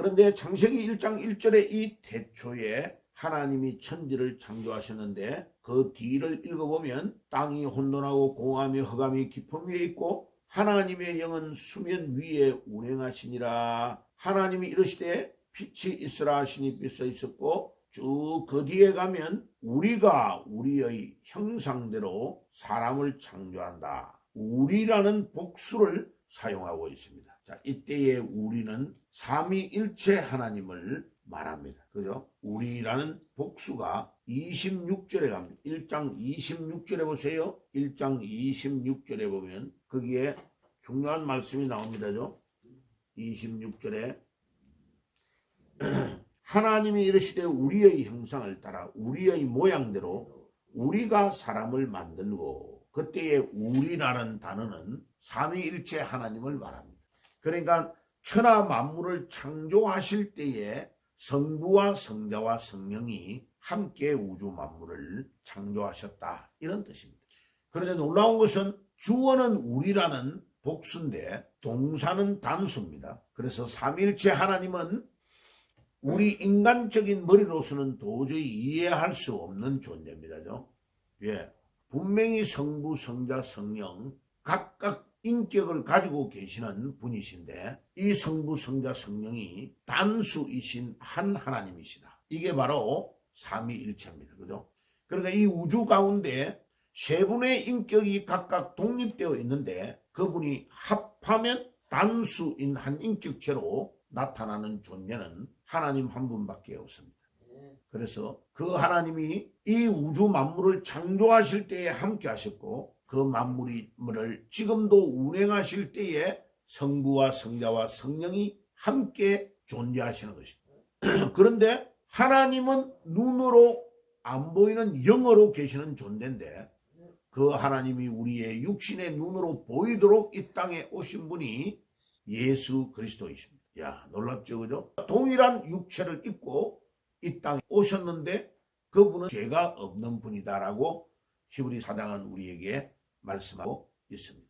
그런데 창세기 1장 1절에 이 태초에 하나님이 천지를 창조하셨는데 그 뒤를 읽어보면 땅이 혼돈하고 공함이 흑암이 깊음 위에 있고 하나님의 영은 수면 위에 운행하시니라 하나님이 이르시되 빛이 있으라 하시니 빛이 있었고 쭉 그 뒤에 가면 우리가 우리의 형상대로 사람을 창조한다. 우리라는 복수를 사용하고 있습니다. 자, 이때의 우리는 삼위일체 하나님을 말합니다. 그죠? 우리라는 복수가 26절에 갑니다. 1장 26절에 보세요. 1장 26절에 보면 거기에 중요한 말씀이 나옵니다죠. 26절에 하나님이 이르시되 우리의 형상을 따라 우리의 모양대로 우리가 사람을 만들고 그때의 우리라는 단어는 삼위일체 하나님을 말합니다. 그러니까 천하 만물을 창조하실 때에 성부와 성자와 성령이 함께 우주 만물을 창조하셨다 이런 뜻입니다. 그런데 놀라운 것은 주어는 우리라는 복수인데 동사는 단수입니다. 그래서 삼일체 하나님은 우리 인간적인 머리로서는 도저히 이해할 수 없는 존재입니다죠. 예. 분명히 성부, 성자, 성령 각각 인격을 가지고 계시는 분이신데 이 성부, 성자, 성령이 단수이신 한 하나님이시다. 이게 바로 삼위일체입니다. 그죠? 그러니까 이 우주 가운데 세 분의 인격이 각각 독립되어 있는데 그분이 합하면 단수인 한 인격체로 나타나는 존재는 하나님 한 분밖에 없습니다. 그래서 그 하나님이 이 우주 만물을 창조하실 때에 함께 하셨고 그 만물을 지금도 운행하실 때에 성부와 성자와 성령이 함께 존재하시는 것입니다. 그런데 하나님은 눈으로 안 보이는 영어로 계시는 존재인데 그 하나님이 우리의 육신의 눈으로 보이도록 이 땅에 오신 분이 예수 그리스도이십니다. 야, 놀랍죠, 그죠? 동일한 육체를 입고 이 땅에 오셨는데 그분은 죄가 없는 분이다라고 히브리 사장은 우리에게 말씀하고 있습니다.